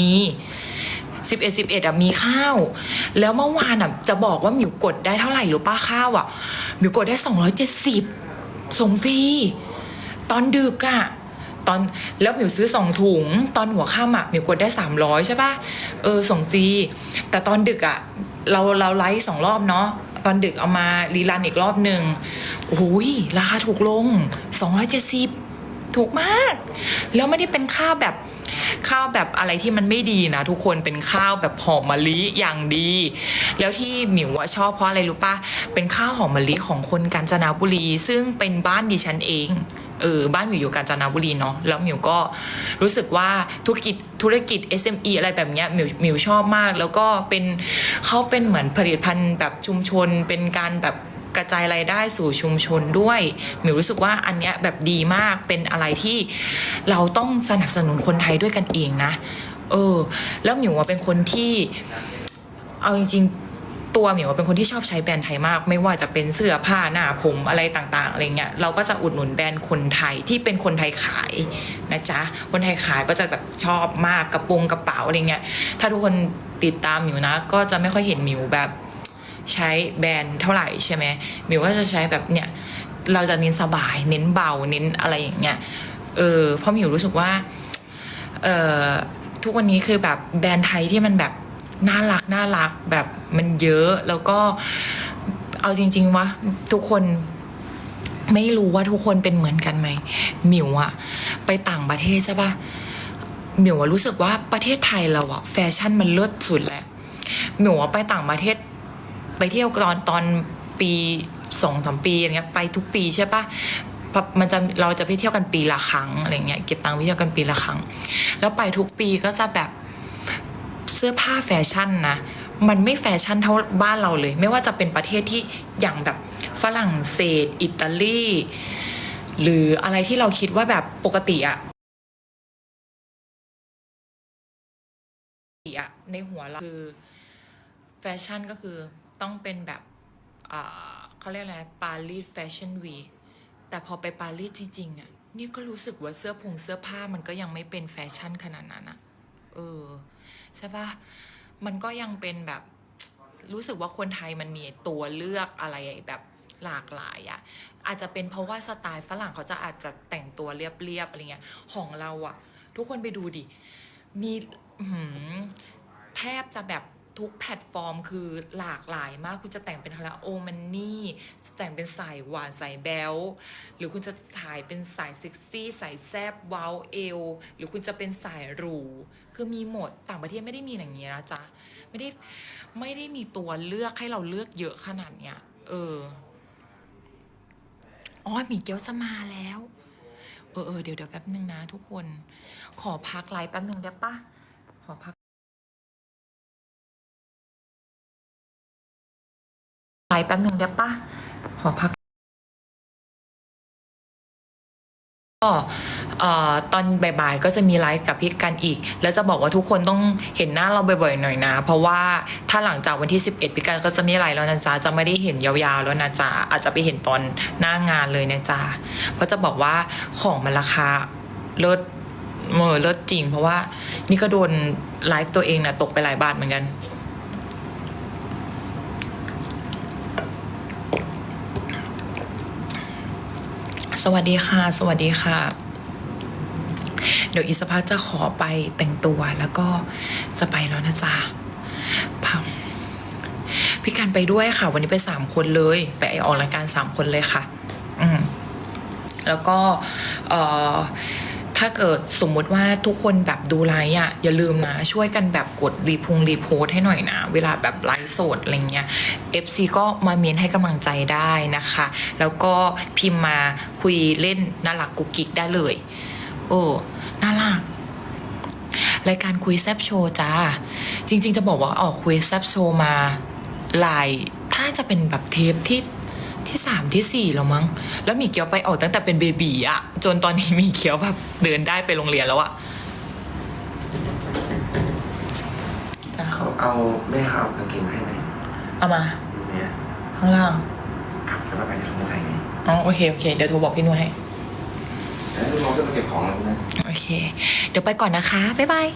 นีสิบเอ็ดสิบเอ็ดอะมีข้าว แล้วเมื่อวานอะจะบอกว่าหมิวกดได้เท่าไหร่หรือป้าข้าวอะหมิวกดได้สองร้อยเจ็ดสิบส่งฟรีตอนดึกอะตอนแล้วหมิวซื้อสองถุง ตอนหัวค่ำอะหมิวกดได้สามร้อยใช่ปะเออส่งฟรี แต่ตอนดึกอะ เราเราไลฟ์สองรอบเนาะตอนดึกเอามารีรันอีกรอบหนึ่งโอ้ยราคาถูกลงสองร้อยเจ็ดสิบถูกมาก แล้วไม่ได้เป็นข้าวแบบ ข้าวแบบอะไรที่มันไม่ดีนะทุกคนเป็นข้าวแบบหอมมะลิอย่างดี แล้วที่หมิวชอบเพราะอะไรรู้ปะเป็นข้าวหอมมะลิของคนกาญจนบุรี ซึ่งเป็นบ้านดิฉันเองเออบ้านหมิวอยู่กาญจนบุรีเนาะแล้วหมิวก็รู้สึกว่าธุรกิจธุรกิจ SME อะไรแบบเนี้ยหมิวหมิวชอบมาก แล้วก็เป็นเขาเป็นเหมือนผลิตภัณฑ์แบบชุมชนเป็นการแบบ กระจายรายได้สู่ชุมชนด้วยหมิวรู้สึกว่าอันเนี้ยแบบดีมากเป็นอะไรที่เราต้องสนับสนุนคนไทยด้วยกันเองนะ เออ แล้วหมิวว่าเป็นคนที่เอาจริงๆ ตัวหมิวเป็นคนที่ชอบใช้แบรนด์ไทยมาก ไม่ว่าจะเป็นเสื้อผ้าหน้าผมอะไรต่างๆอะไรเงี้ยเราก็จะอุดหนุนแบรนด์คนไทยที่เป็นคนไทยขายนะจ๊ะคนไทยขายก็จะแบบชอบมากกระโปรงกระเป๋าอะไรเงี้ยถ้าทุกคนติดตามหมิวนะ ก็จะไม่ค่อยเห็นหมิวแบบ ใช้แบรนด์เท่าไหร่ใช่ไหมมิวก็จะใช้แบบเนี่ยเราจะเน้นสบายเน้นเบาเน้นอะไรอย่างเงี้ยเออเพราะมิวรู้สึกว่าเออทุกวันนี้คือแบบแบรนด์ไทยที่มันแบบน่ารักน่ารักแบบมันเยอะแล้วก็เอาจริงๆวะทุกคนไม่รู้ว่าทุกคนเป็นเหมือนกันไหมหมิวอะไปต่างประเทศใช่ปะหมิวอะรู้สึกว่าประเทศไทยเราอะแฟชั่นมันเลิศสุดแหละหมิวอะไปต่างประเทศ ไปเที่ยวตอนตอนปีสองสามปีอย่างเงี้ยไปทุกปีใช่ปะมันจะเราจะไปเที่ยวกันปีละครั้งอะไรเงี้ยเก็บตังค์ไปเที่ยวกันปีละครั้ง แล้วไปทุกปีก็จะแบบเสื้อผ้าแฟชั่นนะมันไม่แฟชั่นเท่าบ้านเราเลย ไม่ว่าจะเป็นประเทศที่อย่างแบบฝรั่งเศส อิตาลีหรืออะไรที่เราคิดว่าแบบปกติอะในหัวเราคือแฟชั่นก็คือ ต้องเป็นแบบเขาเรียกอะไรปารีสแฟชั่นวีคแต่พอไปปารีสจริงๆอะนี่ก็รู้สึกว่าเสื้อผงเสื้อผ้ามันก็ยังไม่เป็นแฟชั่นขนาดนั้นอะเออใช่ปะมันก็ยังเป็นแบบรู้สึกว่าคนไทยมันมีตัวเลือกอะไรแบบหลากหลายอะอาจจะเป็นเพราะว่าสไตล์ฝรั่งเขาจะอาจจะแต่งตัวเรียบๆอะไรเงี้ยของเราอะทุกคนไปดูดิมีแทบจะแบบ ทุกแพลตฟอร์มคือหลากหลายมาก คุณจะแต่งเป็นฮาราโอมันนี่แต่งเป็นสายหวานสายแบลหรือคุณจะถ่ายเป็นสายเซ็กซี่สายแซบว้าเอวหรือคุณจะเป็นสายหรู คือมีหมดต่างประเทศไม่ได้มีอย่างนี้นะจ๊ะ ไม่ได้ไม่ได้มีตัวเลือกให้เราเลือกเยอะขนาดเนี้ยเอออ๋อหมีเกี๊ยวจะมาแล้วเออเออเดี๋ยวเดี๋ยวแป๊บนึงนะทุกคน ขอพักไลฟ์แป๊บนึงได้ปะขอพัก แป๊บหนึ่งได้ปะขอพักก็ตอนบ่ายๆก็จะมีไลฟ์กับพี่กันอีก แล้วจะบอกว่าทุกคนต้องเห็นหน้าเราบ่อยๆหน่อยนะ เพราะว่าถ้าหลังจากวันที่ 11พี่กันก็จะไม่ไลฟ์แล้วนะจ๊ะจะไม่ได้เห็นยาวๆแล้วนะจ๊ะอาจจะไปเห็นตอนหน้างานเลยนะจ๊ะเพราะจะบอกว่าของมันราคาเลิศเมอเลิศจริง เพราะว่านี่ก็โดนไลฟ์ตัวเองนะตกไปหลายบาทเหมือนกัน สวัสดีค่ะ สวัสดีค่ะ เดี๋ยวอีสกพักจะขอไปแต่งตัวแล้วก็จะไปแล้วนะจ๊ะพังพี่การไปด้วยค่ะ วันนี้ไปสามคนเลย ไปออกรายการสามคนเลยค่ะ อืมแล้วก็ เอ่อ ถ้าเกิดสมมุติว่าทุกคนแบบดูไลฟ์อะอย่าลืมนะ ช่วยกันแบบกดรีพุงรีโพสให้หน่อยนะ เวลาแบบไลฟ์สดอะไรเงี้ย FC ก็มาเมนให้กำลังใจได้นะคะ แล้วก็พิมพ์มาคุยเล่นน่ารักกุกกิกได้เลย โอ้น่ารักรายการคุยแซบโชว์จ้า จริง ๆ จะบอกว่าออกคุยแซบโชว์มาหลาย ถ้าจะเป็นแบบเทปที่ ที่สามที่สี่แล้วมั้ง แล้วหมีเกียวไปออกตั้งแต่เป็นเบบีอะจนตอนนี้หมีเกียวแบบเดินได้ไปโรงเรียนแล้วอะจ้ะเขาเอาแม่เขาเอากางเกงมาให้ไหมเอามา เนี่ยข้างล่างครับแล้วก็ไปจะถุงมาใส่ไงอ๋อโอเคโอเค เดี๋ยวโทรบอกพี่นุ้ยให้แล้วน้องก็มาเก็บของแล้วนะ โอเค เดี๋ยวไปก่อนนะคะ บ๊ายบาย